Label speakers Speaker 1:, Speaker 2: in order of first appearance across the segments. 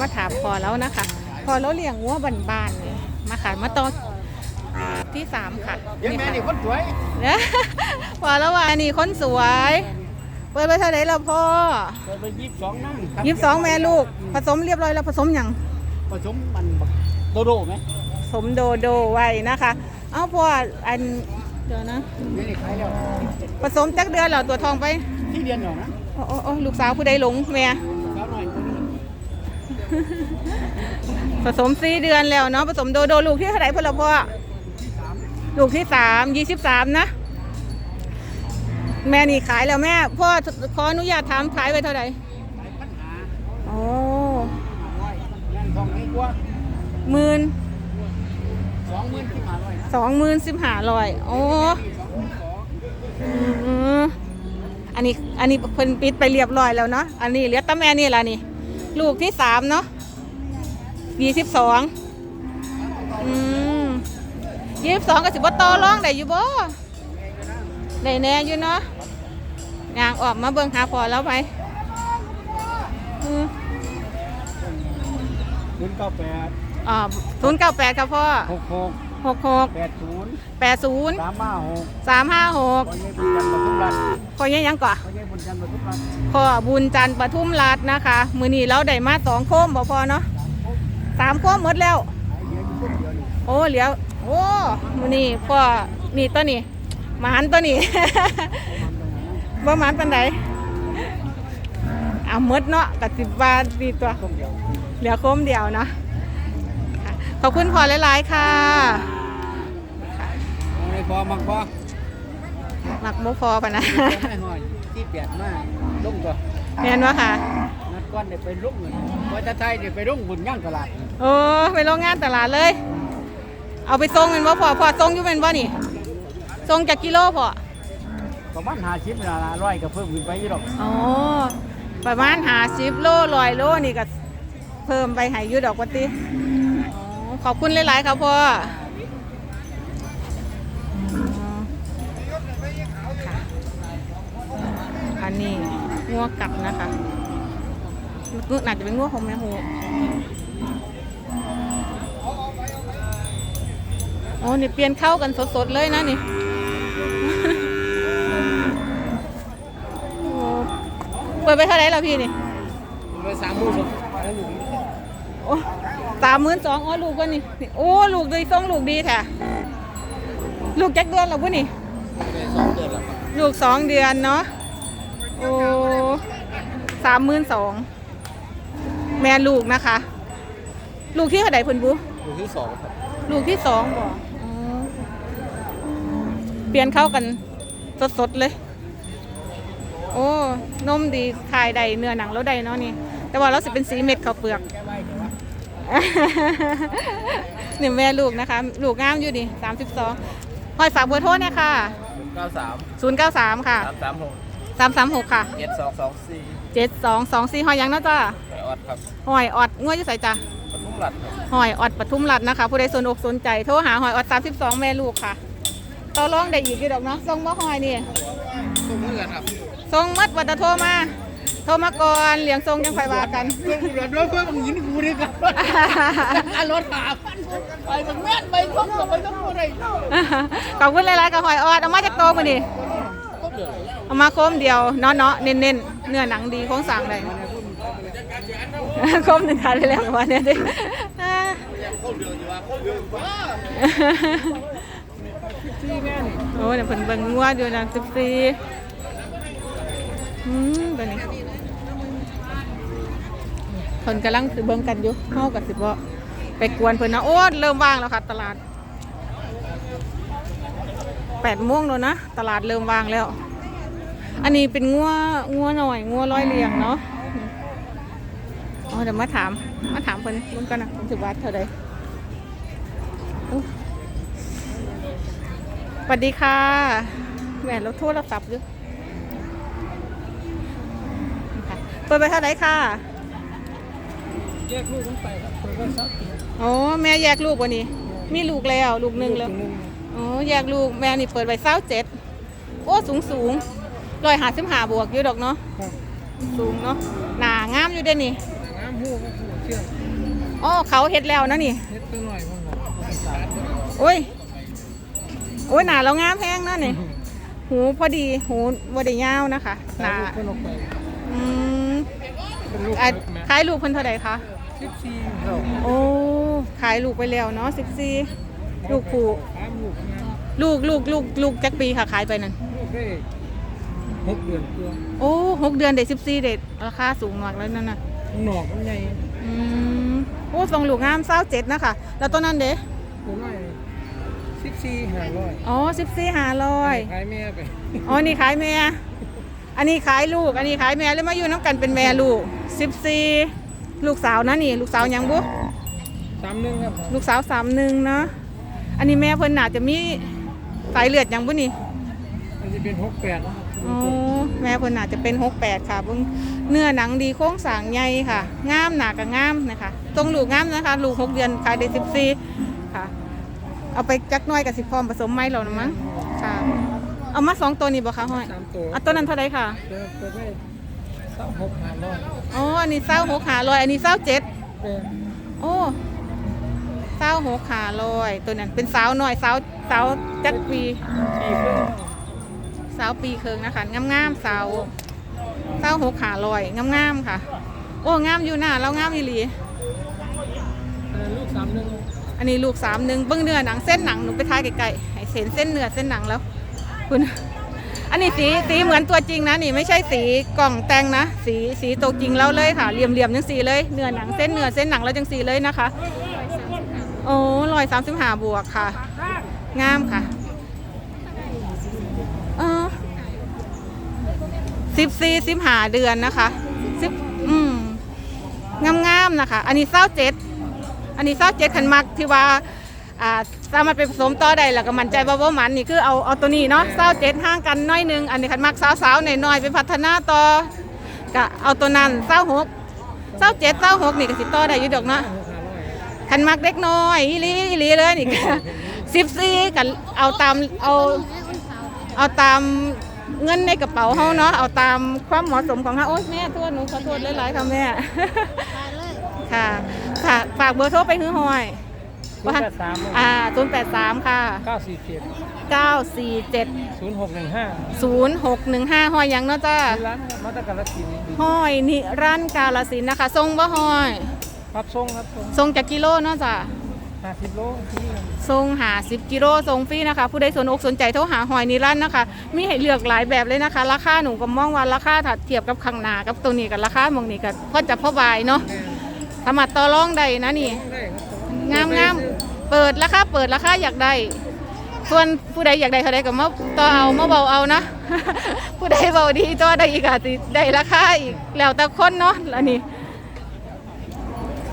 Speaker 1: มาถามพอแล้วนะคะ พอแล้วเลี้ยงวัวบ้านๆเลยมาขายมาตอนที่สามค่ะ
Speaker 2: ยังแม่
Speaker 1: ค่ะ
Speaker 2: นี่คนสวย
Speaker 1: เนี่ยพอแล้วว่าอันนี้คนสวย เปิดไปเท่าไหร่แล้วพ่อ
Speaker 2: เปิดไปยี่สิบสองนั่ง
Speaker 1: ยี่สิบสองแม่ลูก ผสมเรียบร้อยแล้วผสมหยัง
Speaker 2: ผสมมันโดโดไหม
Speaker 1: ผสมโดโดไว้นะคะ เอาพ่ออันเดี๋ยวนะ
Speaker 2: นี่นี่ขายแล้ว
Speaker 1: ผสมจักเดือนแล้วตัวทองไป
Speaker 2: ที่เดือนหรอนะ
Speaker 1: โอ้โอ้โอ้ลูกสาวผู้ใดหลงแม่ ผสมสี่เดือนแล้วเนาะผสมโดโดลูกที่เท่าไหร่พ่อละพ่อลูกที่สามยี่สิบสามนะ แม่นี่ขายแล้วแม่พ่อขออนุญาตถามขายไปเท่าไหร่
Speaker 2: ขายปัญหา
Speaker 1: โอ้หมื่น
Speaker 2: สองหมื่นที่มาร้อย
Speaker 1: สองหมื่นสิบห้าร้อยโอ้
Speaker 2: อัน
Speaker 1: นี้อันนี้เพิ่นปิดไปเรียบร้อยแล้วเนาะอันนี้เหลือแตาแม่นี่ละนี่ ลูกที่สามเนาะยี่สิบสองอืมยี่สิบสองก็สิบ่ต่อรองได้อยู่บ่ได้แน่อยู่เนาะยางออกมาเบิ่งหาพอแล้วไหมอืม
Speaker 2: ศูนย์เก้าแปด
Speaker 1: อ่าศูนย์เก้าแปดครับพ่อ
Speaker 2: หกหก
Speaker 1: หกหก
Speaker 2: แปดศูนย์
Speaker 1: แปดศูนย์
Speaker 2: สามห้าหก
Speaker 1: สามห้าหก
Speaker 2: พอใหญ่บุญจันทร์ปทุมรัตน์
Speaker 1: พอยังยังก่อน
Speaker 2: พอใหญ่บุญจันทร์ปทุมรัตน์
Speaker 1: พ่อบุญจันทร์ปทุมรัตน์นะคะ มือนี้เราได้มาสองโคมบ่พอเนาะสามโคมหมดแล้ว
Speaker 2: ขายเยอะอยู่คนเดียวนี่
Speaker 1: โอ้เหลียวโอ้มือนี้พ่อนี่ตัวนี้หมานตัวนี้บ่หมานปันใดเอาหมดเนาะกับสิบบาทดีตัว
Speaker 2: คนเดียว
Speaker 1: เหลือโคมเดียวเนาะค่ะขอบคุณพ่อหลาย ๆ ค่ะ
Speaker 2: เอาในพอมักพอ
Speaker 1: หมักบ่พอปะนะ
Speaker 2: ไม่หอยที่แปดมากลุ่งก็
Speaker 1: แม่นวะค่ะ
Speaker 2: นัดก้อนเดี๋ยวไปลุ่งเงินพอจะไทยเดี๋ยวไปลุ่งบุญย่างตลาด
Speaker 1: โอ้ไปโรงงานตลาดเลย เอาไปส่งเป็นว่าพอพอส่งอยู่เป็นว่านี่ส่งจากกิโลพอ
Speaker 2: ประมาณหาชิปเวลาละร้อยก็เพิ่มขึ้นไปยี่หรอก
Speaker 1: อ๋อประมาณหาสิบโลลอยโลนี่ก็เพิ่มไปใหายยุดอกวัติอ๋อขอบคุณหลายๆครับพ่ออ๋ นนี้งัวกลับนะคะงัวน่าจะเป็นงัวของแม่หูโอ้นี่เปลี่ยนเข้ากันสดๆเลยนะนี่โอ้เปิดไปเท่าไหร่แล้วพี่นี่
Speaker 2: ไปสามหมื่นสอง
Speaker 1: โอ้สามหมื่นสองอ๋อลูกก็นี่นี่โอ้ลูกดีส่งลูกดีแท้ลูกจักเดือนแล้วพุ่นี่
Speaker 2: สองเดือนแล้ว
Speaker 1: ลูกสองเดือนเนาะ โอ้สามหมื่นสองแม่ลูกนะคะ ลูกที่เท่าไหร่เพิ่นบุ
Speaker 2: อยู่ที่สองครับ
Speaker 1: ลูกที่สองบ่อ๋อเปลี่ยนเข้ากันสดๆเลย โอ้นมดีถ่ายใดเนื้อหนังแล้วใดเนาะนี่ แต่ว่าเราสิเป็นสีเม็ดข้าวเปลือก
Speaker 2: แก้ไว้เดี๋ยวว่า
Speaker 1: นี่แม่ลูกนะคะ ลูกงามอยู่นี่สามสิบสองหอยฝากเบอร์โทรเนี่ยค่ะ
Speaker 2: เก้าสาม
Speaker 1: ศูนย์เก้าสามค่ะ
Speaker 2: สามสามหก
Speaker 1: สามสามหกค่ะ
Speaker 2: เจ็ดสองสองสี่
Speaker 1: เจ็ดสองสองสี่หอยหยังเนาะจ้า
Speaker 2: ไปออดครับ
Speaker 1: หอยออดงวดจะใส่จ้า
Speaker 2: ปทุมรัฐครับ
Speaker 1: หอยออดปทุมรัตน์นะคะ ผู้ใดสนอกสนใจโทรหาหอยออดสามสิบสองแม่ลูกค่ะต่อรองได้อีกอยู่ดอกเนาะส่งบ่หอยนี่
Speaker 2: ตุ้มเงินครับ
Speaker 1: ส่งมัดวัตโทรมาโทรมาก่อนเหลียงทรงยังไฟว่ากัน
Speaker 2: ตุ้มเงินรถเพื่อนมึงยินกูนี่ครับอารถหาพันไปมึงแม่นไปทุกไปทุกอะไร
Speaker 1: ขอบคุณหลายๆกับหอยออดเอามาจากโตมาดิ
Speaker 2: ก็ เอา
Speaker 1: มาโคมเดียวเนาะเนาะเน้นๆเนื้อหนังดีโค้งสั่งเลยโคมหนึ่งคันเลยแล้ววันนี้ดิอ่า
Speaker 2: ก็เดือดอยู่ว่าก็เดือดว่าที่แม่นี่
Speaker 1: โอ้เนี่ยเพิ่นเบิ่งงัวอยู่นะสิบสี่อืมตัวนี้เพิ่นกำลังคือเบิ่งกันอยู่เฮากับสิบ่ไปกวนเพิ่นนะโอ้เริ่มว่างแล้วค่ะตลาดแปดโมงแล้วนะ ตลาดเริ่มว่างแล้ว อันนี้เป็นงัวงัวหน่อยงัวร้อยเลียงเนาะอ๋อเดี๋ยวมาถาม มาถามเพิ่นเพิ่นกันนะเพิ่นสิว่าเท่าใดอู้สวัสดีค่ะแหวนเราโทรศัพท์อยู่นี่ค่ะเปิดไปเท่าไหร่ค่ะ
Speaker 2: แยกลูกต้องไปครับเปิดไว้สักที
Speaker 1: อ๋อแม่แยกลูกวันนี้ มีลูกแล้วลูกหนึ่งแล้วอ๋อแยกลูกแม่นี่เปิดไว้เศร้าเจ็ดโอ้สูงสูง ร้อยหาสิบหาบวกอยู่ดอกเนาะ
Speaker 2: ครับ
Speaker 1: สูงเนาะหนางามอยู่เด้นี่
Speaker 2: งน้ำหูก็หูเชื่อม
Speaker 1: อ๋อเขาเฮ็ดแล้วนะนี่
Speaker 2: เฮ็ดตัวหน่อยมั้งครับสาร
Speaker 1: โอ้ยโอ้ยหนาเรางามแพงนะนี่หูพอดีหูบ่ได้ยาวนะคะหนา
Speaker 2: เพิ่นออกไป
Speaker 1: อืม
Speaker 2: เป็นลูก
Speaker 1: อะ
Speaker 2: เล็กแม่
Speaker 1: ขายลูกเพิ่นเท่าใดคะ
Speaker 2: สิบสี่ครับ
Speaker 1: โอ้ ขายลูกไปแล้วเนาะ14ลูกผู
Speaker 2: สามลูกนะ
Speaker 1: ลูกลูกลูกลูกจักปีค่ะขายไปนั่น
Speaker 2: ลูกได้ หกเดือนตัว
Speaker 1: โอ้หกเดือนเด็ด14เด็ดราคาสูงมากแล้วนั่นน่ะ
Speaker 2: หนอกมันใหญ่
Speaker 1: อืมโอ้ทรงลูกงาม27นะคะแล้วตัวนั้นเด้
Speaker 2: ตัวน้อยสิบสี่ห้าร้อย
Speaker 1: อ๋อ14 500
Speaker 2: ขายแม่ไป
Speaker 1: อ๋อนี่ขายแม่อันนี้ขายลูก อันนี้ขายแม่แล้วมาอยู่น้ำกันเป็นแม่ลูกสิบสี่ลูกสาวนะนี่ ลูกสาวหยังบุ
Speaker 2: สามหนึ่งครับ
Speaker 1: ลูกสาวสามหนึ่งเนาะอันนี้แม่เพิ่นน่าจะมีสายเลือดหยังบุนี่
Speaker 2: มันจะเป็นหกแปด
Speaker 1: อ๋อแม่เพิ่นน่าจะเป็นหกแปดค่ะเบิ่งเนื้อหนังดีโค้งสร้างใหญ่ค่ะงามหนากับงามนะคะตรงลูกงามนะคะ ลูกหกเดือนขายได้สิบสี่ค่ะ เอาไปจักหน้อยกับสิพร้อมผสมไหมเรานะมั้งค่ะ เอามาสองตัวนี้บ่คะห้อย
Speaker 2: สามตัว
Speaker 1: อะตัวนั้นเท่าไหรค่ะ
Speaker 2: เจอเปิดได้สามหกห้าร้อย
Speaker 1: อ๋ออันนี้เศร้าหกขาลอยอันนี้เศร้าเจ็ด
Speaker 2: เป็น
Speaker 1: โอ้เศร้าหกขาลอยตัวนั้นเป็นสาวหน่อยสาวสาวจักปี
Speaker 2: ปีเพิ่ง
Speaker 1: สาวปีเคิงนะคะงามๆสาวเศร้าหกขาลอยงามๆค่ะ โอ้งามอยู่หน้าเรางามอีหลี
Speaker 2: อันนั้นลูกสามหนึ่ง
Speaker 1: อันนี้ลูกสามหนึ่งเบิ้งเนื้อหนังเส้นหนังหนูไปทายไกลๆให้เส้นเส้นเนื้อเส้นหนังแล้วคุณอันนี้สีสีเหมือนตัวจริงนะนี่ไม่ใช่สีกล่องแต่งนะ สีสีตัวจริงแล้วเลยค่ะเหลี่ยมเหลี่ยมๆจังสีเลยเนื้อหนังเส้นเนื้อเส้นหนังแล้วจังสีเลยนะคะโอ้ร้อยสามสิบห้าบวกค่ะ งามค่ะเออ สิบสี่สิบหาเดือนนะคะสิบอืมงามๆนะคะ อันนี้เศร้าเจ็ดอันนี้เศร้าเจ็ดขันมักที่ว่าอ่าสามารถไปผสมต่อได้แล้วก็มั่นใจว่าว่ามันนี่คือเอาเอาตัวนี้เนาะเศร้าเจ็ดห่างกันน้อยหนึง อันนี้ขันมักสาวๆหน่อยๆไปพัฒนาต่อก็เอาตัวนั้นเศร้าหกเศร้าเจ็ดเศร้าหกนี่ก็สิต่อได้อยู่ดอกเนาะขันมักเด็กน้อยอีลีอีลีเลยนี่สิบสี่กันเอาตามเอาเอาตาม เงินในกระเป๋าเฮาเนาะเอาตามความเหมาะสมของเฮาโอ๊ยแม่โทษหนูขอโทษหลายๆค่ะแม่ ค่ะค่ะฝากเบอร์โทรไปฮื้อหอย
Speaker 2: ศูนย์แปดสาม
Speaker 1: อ่าศูนย์แปดสามค่ะ
Speaker 2: เก้าสี่เจ็ด
Speaker 1: เก้าสี่เจ็ด
Speaker 2: ศูนย์หกหนึ่งห้า
Speaker 1: ศูนย์หกหนึ่งห้าหอยหยังเนาะจ้า
Speaker 2: ร้านมาตรการสิน
Speaker 1: หอยนิรันดร์กาลสินธุ์นะคะทรงบ่หอย
Speaker 2: รับส่งครับส่ง
Speaker 1: ทรงจากกิโลเนาะจ้า
Speaker 2: ห้าสิบโลที่นี่
Speaker 1: ทรงหาสิบกิโลทรงฟรีนะคะ ผู้ใดสนอกสนใจโทรหาหอยนิรันดร์นะคะ มีให้เลือกหลายแบบเลยนะคะ ราคาหนูก็มองว่าราคาถ้าเทียบกับข้างหน้ากับตรงนี้กับราคามองนี้ก็พอจะพอบายเนาะสามารถต่อรองได้นะนี่
Speaker 2: ได้ครับ
Speaker 1: งามงามเปิดราคาเปิดราคาอยากได้ส่วนผู้ใดอยากได้เท่าใดก็มาต่อเอามาเบาเอานะ ผู้ใดเบาดีต่อได้อีกอาจสิได้ราคาอีกแล้วแต่คนเนาะแล้วนี่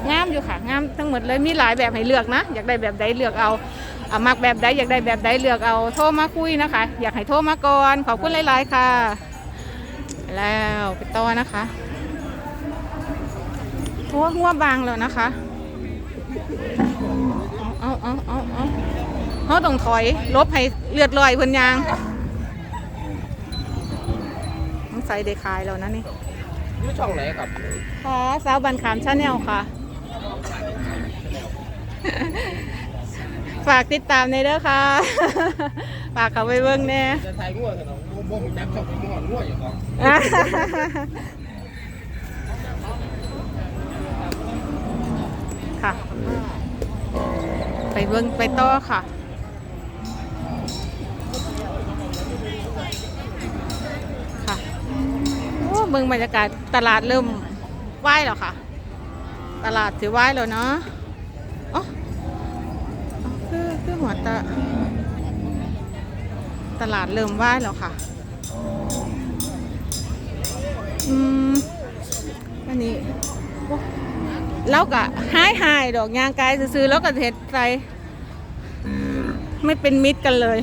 Speaker 1: งามอยู่ค่ะงามทั้งหมดเลยมีหลายแบบให้เลือกนะ อยากได้แบบใดเลือกเอาอะมักแบบใดอยากได้แบบใดเลือกเอาโทรมาคุยนะคะ อยากให้โทรมาก่อนขอบคุณหลายๆค่ะ แล้วไปต่อนะคะหัวหัวบางแล้วนะคะเอาเอาเอาเอาเขาต้องถอยลบให้เลือดลอยเพิ่นยางต้องใส่ได้ขายแล้วนะนี่
Speaker 2: นี่ช่องไหนครับ
Speaker 1: ค่ะสาวบันขามชาแนลค่ะ ฝากติดตามในเด้อค่ะ ฝากเขาไปเบิ่งแน่
Speaker 2: จะถ่ายง่วงกันเนาะบ่มจับช่องง่วงง่วงอยู่ครับ
Speaker 1: ค่ะ ไปเบิ่งไปต่อค่ะค่ะโอ้เบิ่งบรรยากาศตลาดเริ่มไหวแล้วค่ะ ตลาดถือไหวแล้วเนาะ หัวตะตลาดเริ่มไหว้แล้วค่ะ อืม อันนี้แล้วก็หายหายดอกยางกายซื้อแล้วก็เห็ดใสไม่เป็นมิตรกันเลย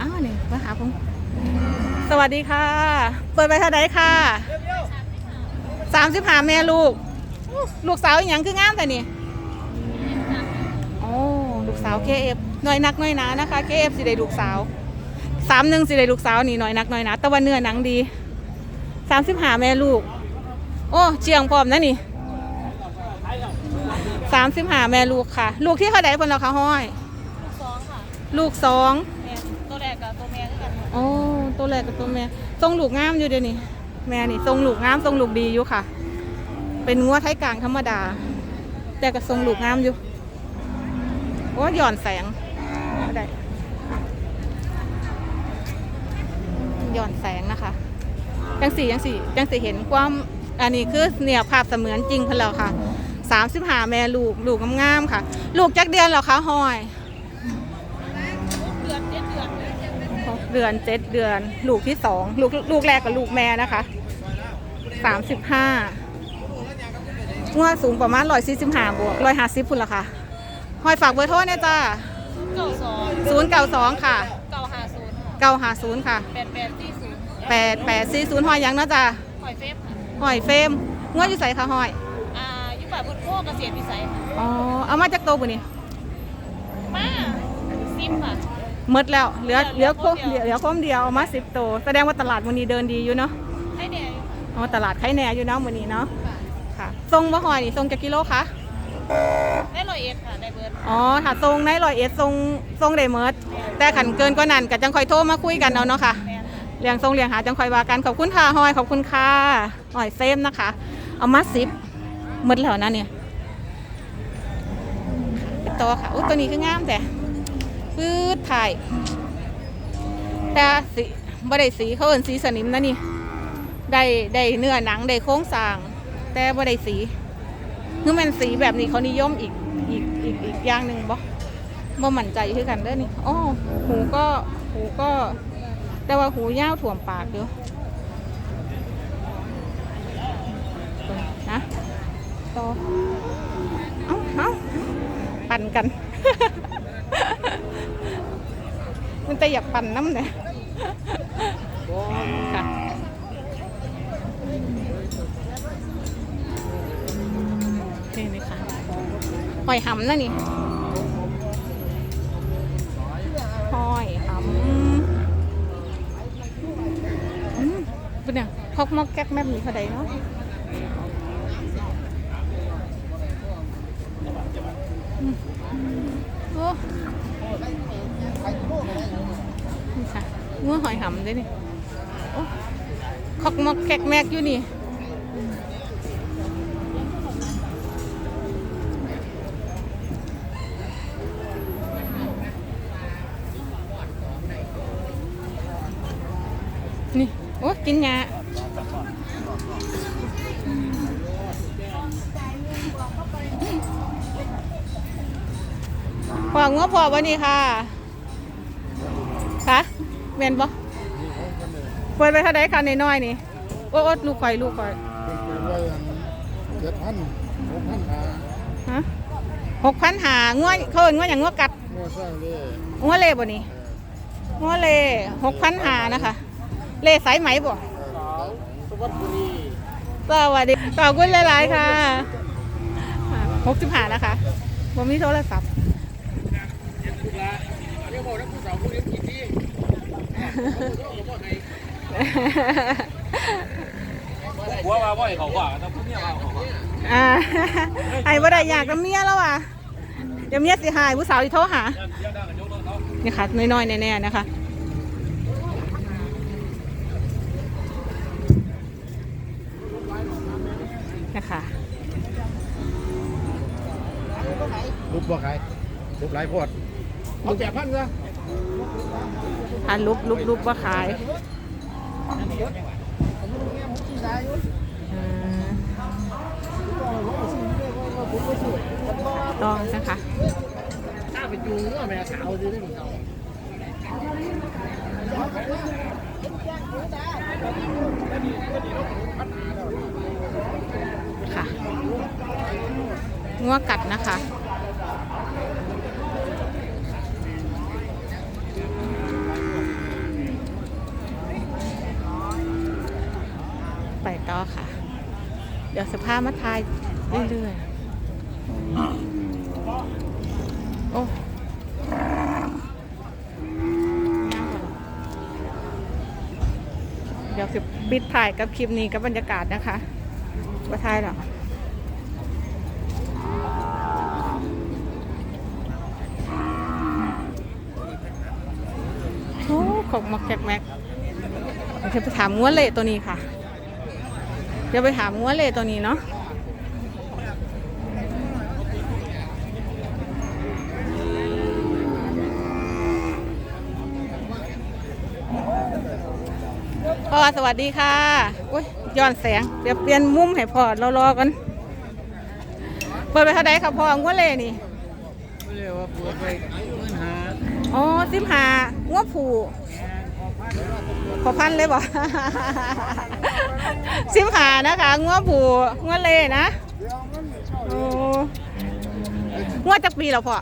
Speaker 1: อ้าวนี่มาหาผมสวัสดีค่ะ เปิดไปเท่าไดค่ะสามสิบห้าแม่ลูก ลูกสาวอย่างคืองามแต่นี่ ลูกสาวเคเอฟน้อยนักน้อยหนานะคะเคเอฟสิได้ลูกสาวสามหนึ่งสิได้ลูกสาวนี่น้อยนักน้อยหนาแต่ว่าเนื้อหนังดีสามสิบหาแม่ลูก โอ้เชียงพร้อมนะนี่สามสิบห้าแม่ลูกค่ะ ลูกที่เขาได้คนเราคะห้อย
Speaker 3: ลูกสองค่ะ
Speaker 1: ลูกสอง
Speaker 3: แม่ตัวแรกกับตัวแม่ด้วยกันค่ะ
Speaker 1: โอ้ตัวแรกกับตัวแม่ทรงลูกงามอยู่เดี๋ยวนี้แม่นี่ทรงลูกงามทรงลูกดีอยู่ค่ะ เป็นงัวไทยกลางธรรมดา แต่ก็ทรงลูกงามอยู่โอ้หย่อนแสงไม่ได้หย่อนแสงนะคะจังสี่จังสี่จังสี่เห็นความอันนี้คือเนี่ยภาพเสมือนจริงพนแล้วค่ะสามสิบห้าแม่ลูกลูกงามๆค่ะ ลูกจักเดือนหรอคะห้อย
Speaker 3: เดือนเจ็ดเดือน
Speaker 1: เดือนเจ็ดเดือน ลูกที่สองลูกลูกแรกกับลูกแม่นะคะสามสิบห้างวสูงประมาณร้อยสี่สิบห้าบวกร้อยห้าสิบพุ่นละค่ะ หอยฝากเบอร์โทรเนี่ยจ้า
Speaker 3: เก้าสอง
Speaker 1: ศูนย์เก้าสองค่ะ
Speaker 3: เก้าห้าศูนย์ค่ะ
Speaker 1: เก้าห้าศูนย์ค่ะ
Speaker 3: แปดแปดที่ศูนย์
Speaker 1: แปดแปดสี่ศูนย์หอยหยังเนาะจ้า
Speaker 3: หอยเฟฟค่ะ
Speaker 1: หอยเฟรมงวดอยู่ใส่ค่ะหอย
Speaker 3: อ่ายุบะบุญโภคเกษตรพิสัยค่ะ
Speaker 1: อ๋อ เอามาจากโตบุนี่
Speaker 3: มาซิมค่ะ
Speaker 1: หมดแล้ว เหลือเห
Speaker 3: เหลื
Speaker 1: ลือ
Speaker 3: อ
Speaker 1: โค
Speaker 3: โคมเดียว
Speaker 1: เหลือคมเดียวเอามาสิบโตแสดงว่าตลาดวันนี้เดินดีอยู่เนาะ
Speaker 3: ให้เนี่ย
Speaker 1: อ๋อตลาดไข่แหน่อยู่เนาะวันนี้เนาะ ค่ะทรงมะหอยนี่ทรงจากกิโลคะ
Speaker 3: ได้ร้อยเอ็ดค่ะได้เบิร์ด
Speaker 1: อ๋อถ้าทรงในร้อยเอ็ดทรงทรงได้เมิดแต่ขันเกินกว่านั้นก็จังคอยโทรมาคุยกันเอาเนาะค่ะ
Speaker 3: แม่น
Speaker 1: เลี้ยงทรงเลี้ยงหาจังคอยว่ากันขอบคุณค่ะหอยขอบคุณค่ะหอยเซมนะคะ เอามาสิบหมดแล้วนะเนี่ยต่อค่ะอุ้ตัวนี้คืองามแต่ปื๊ดถ่ายแต่สีบ่ได้สีเขาเอินสีสนิมนะนี่ได้ได้เนื้อหนังได้โครงสาง แต่บ่ได้สีคือมันสีแบบนี้เขานิยมอีก อีกอีกอีกอย่างหนึ่งบ่บ่มั่นใจคือกันเด้อนี่อ๋อหูก็หูก็ แต่ว่าหูยาวถ่วมปากเด้อนะต่อเอ้าเอ้าปั่นกัน มันจะอยากปั่นน้ำเนี่ยค่ะนี่นี่ค่ะ หอยหำนะนี่หอยหำอืมเป็นเนี่ยพอกมอกแก๊กแม่มีเขาใดเนาะอืมโอ้นี่ค่ะงัวหอยหำด้วยนี่ โอ้คอกมอกแก๊กแมกอยู่นี่ โอ้ กินยาพองัวพอวันนี้ค่ะคะเมนบ่เปิดไปเท่าไดค่ะน้อยๆนี่โอ้โอ้ลูกข่อยลูกข่อย
Speaker 2: เจ็ดพันหกพันหา
Speaker 1: ฮะหกพันหางัวเขาเอินงัวอย่างงัวกัด
Speaker 2: โม่สร้างเลย
Speaker 1: งัวเล่บ่นี่งัวเล่หกพันหานะคะ เล่สายไหมบ่
Speaker 2: สวัสดี
Speaker 1: สวัสดีขอบคุณหลายๆค่ะหกสิบห้านะคะผมมีโทรศัพท์
Speaker 2: เรียกบอกนักผู้สาวผู้เลี้ยงกี่ที่
Speaker 4: หัวว่าบ่อยเขาว่าแต่ผู้เนี่ยว่าเขาว่า
Speaker 1: อ่าไอ้บ่ได้อยากกับเมียแล้วอะเดี๋ยวเมียสิหายผู้สาวที่โทรหา
Speaker 4: เดี๋ยวได้กันยกรถเขา
Speaker 1: นี่ค่ะน้อยๆแน่ๆนะคะ นะคะ
Speaker 2: รูปบ่ขายรูปหลายพวดเอาแปดพันซะ
Speaker 1: ทานลุบลุบลุบว่าขายอืมต้องนะคะ
Speaker 2: ถ้าไปจูงว่าแม่สาวจะได้ไม่เอา
Speaker 1: ค่ะงัวกัดนะคะไปต่อค่ะ เดี๋ยวสภาพมาทายเรื่อยๆ โอ้เดี๋ยวสิปิดถ่ายกับคลิปนี้กับบรรยากาศนะคะ บ่ทายหรอกโอ้ขมักแกกแม็กเดี๋ยวไปถามง้วนเละตัวนี้ค่ะ เดี๋ยวไปถามง้วนเละตัวนี้เนาะ พ่อสวัสดีค่ะอุ้ยย้อนแสงเดี๋ยวเปลี่ยนมุมให้พ่อรอรอๆกันเปิดไปเท่าไดครับพ่องัวเล่นี่
Speaker 2: เรียกว่าปวดไปมื่นหา
Speaker 1: อ๋อสิบหางัวผูขอพันเลยบ่สิบหานะคะงัวผูงัวเล่นะโอ้งัวจักปีแล้วพ่อ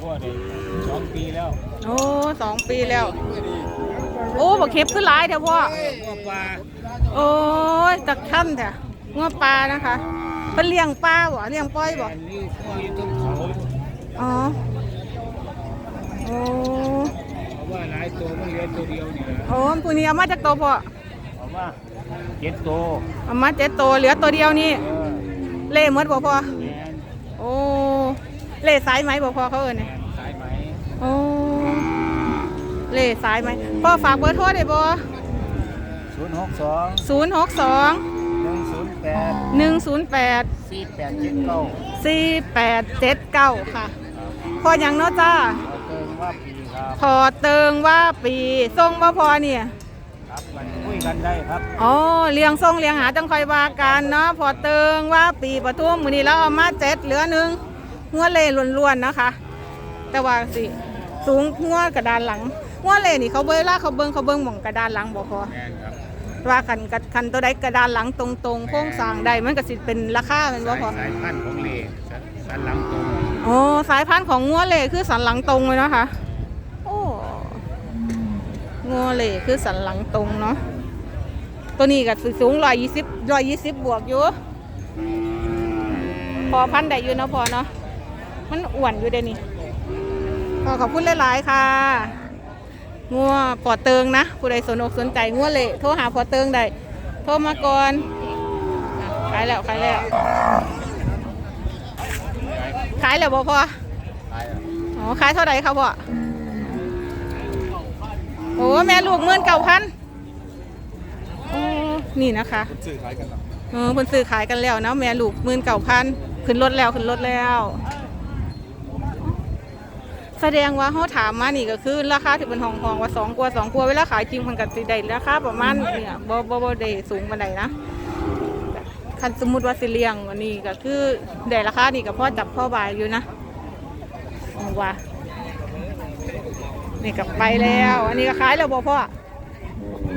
Speaker 2: ปวดสองปีแล้ว
Speaker 1: โอ้สองปีแล้ว โอ้บักเข็บขึ้นหลายเถอะพ่อ
Speaker 2: ว่าปลา
Speaker 1: โอ้ยตะค่ำเถอะงัวปลานะคะเป็นเลี้ยงปลาบ่เลี้ยงปล่อยบ่
Speaker 2: อันนี้พ่ออยู่ตรงเขา
Speaker 1: อ๋อโอ้
Speaker 2: เพราะว่าหลายตัวมันเหลือตัวเดียวนี่แหละ
Speaker 1: โอ้ผู้นี้เอามาจากตัวพ่อ
Speaker 2: เอามาเจ็ดตัว
Speaker 1: เอามาเจ็ดตัวเหลือตัวเดียวนี่
Speaker 2: เออ
Speaker 1: เล่หมดบ่พ่อ
Speaker 2: แมน
Speaker 1: โอ้เล่สายไหมบ่พ่อเขาเอิ้น
Speaker 2: แม
Speaker 1: นี่
Speaker 2: นสายไหม
Speaker 1: โอ้ เล่สายไหมพ่อฝากเบอร์โทรได้บ่
Speaker 2: ศูนย์หกสอง
Speaker 1: ศูนย์หกสอง
Speaker 2: หนึ่งศูนย์แปด
Speaker 1: หนึ่งศูนย์แปด
Speaker 2: สี่แปดเจ็ดเก้า
Speaker 1: สี่แปดเจ็ดเก้าค่ะพออย่างเนาะจ้า
Speaker 2: เราเติมว่าปีครับ
Speaker 1: พอเติงว่าปีทรงบ่พอเนี่ย
Speaker 2: ครับมันคุยกันได้ครับ
Speaker 1: อ๋อเลี้ยงทรงเลี้ยงหาจังคอยว่ากันเนาะพอเติงว่าปีปทุมมื้อนี้เราเอามาเจ็ดเหลือหนึ่งหัวเล่ล้วนๆนะคะ แต่ว่าสิสูงหัวกระดานหลัง หัวเล่นี่เขาเวลาเขาเบิ่งเขาเบิ่งหม่องกระดานหลังบ่พอ
Speaker 2: แมนครับ
Speaker 1: ว่าคันกัคันตัวใดกระดานหลังตรงๆโค้งสร้างใดมันก็สิเป็นราคาแม่นบ่
Speaker 2: สาย
Speaker 1: พอ
Speaker 2: สายพันธุ์ของเลสันสันหลังตรง
Speaker 1: โอ้สายพันธุ์ของงัวเล่คือสันหลังตรงเลยเนาะคะโอ้งัวเล่คือสันหลังตรงเนาะตัวนี้ก็สิสูงร้อยยี่สิบร้อยยี่สิบบวกอยู่พอพันธุ์ได้อยู่เนาะพอเนาะมันอ้วนอยู่เดี๋ยวนี้พอขอบคุณหลายๆค่ะ งัวปอเติงนะ ผู้ใดสนอกสนใจงัวเล่โทรหาพอเติงได้โทรมาก่อนอะขายแล้วขายแล้ว ขายแล้วบ่พอ
Speaker 2: สาย
Speaker 1: อ๋อขายเท่าไหร่ครับพ่อโอ้แม่ลูกหมื่นเก้าพันโอ้นี่นะคะ
Speaker 4: ซื้อขายกันหรอ
Speaker 1: เออเพิ่นซื้อขายกันแล้วเนาะแม่ลูกหมื่นเก้าพันขึ้นรถแล้วขึ้นรถแล้ว แสดงว่าเขาถามมานี่ก็คือราคาที่เป็นห้องห้องว่าสองกว่าสองกว่าเวลาขายจริงมันก็สิได้ราคาประมาณเนี่ยบ่บ่บ่ได้สูงปานใดนะคันสมมุติว่าสิเลี้ยงวันนี้ก็คือได้ราคานี่ก็พ่อจับพ่อบายอยู่นะว่านี่กลับไปแล้ว อันนี้ก็ขายแล้วบ่พ่อ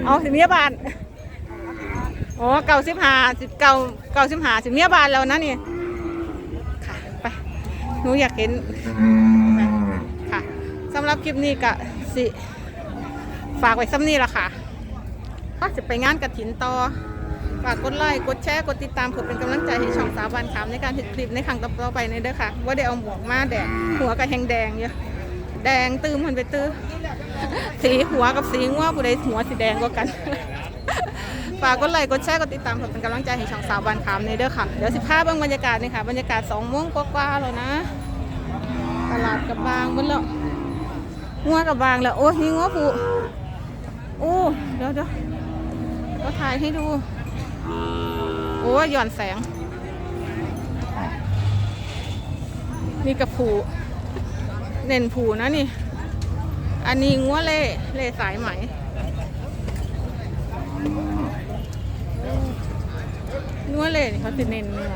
Speaker 1: เอาสิเมียบานอ๋อเก้าสิบห้าสิบเก้าเก้าสิบห้าสิเมียบานแล้วนะนี่ค่ะไปหนูอยากเห็น สำหรับคลิปนี้ก็สิ ฝากไว้ซ้ำนี่ละค่ะก็จะไปงานกระถินต่อฝากกดไลค์กดแชร์กดติดตามเพื่อเป็นกำลังใจให้ช่องสาวบันคำในการติดคลิปในครั้งต่อไปในเด้อค่ะ ว่าได้เอาหมวกมาแดงหัวก็แหงแดงเยอะแดงตื้มมันไปตื้อสีหัวกับสีง่วผู้ใดหัวสีแดงกว่ากัน ฝากกดไลค์กดแชร์กดติดตามเพื่อเป็นกำลังใจให้ช่องสาวบันคำในเด้อค่ะเดี๋ยวสิพาเบิ่งบรรยากาศนี่ค่ะบรรยากาศสองโมงกว่าๆแล้วนะ ตลาดกับบางหมดแล้ว งัวกับบางแล้ว โอ้ยนี่งัวผูโอ้เดี๋ยวเดี๋ยวก็ถ่ายให้ดู โอ้ยหย่อนแสง นี่กับผูเน่นผูนะนี่ อันนี้งัวเล่เล่สายไหมงัวเล่เขาติเน่นเนื้อ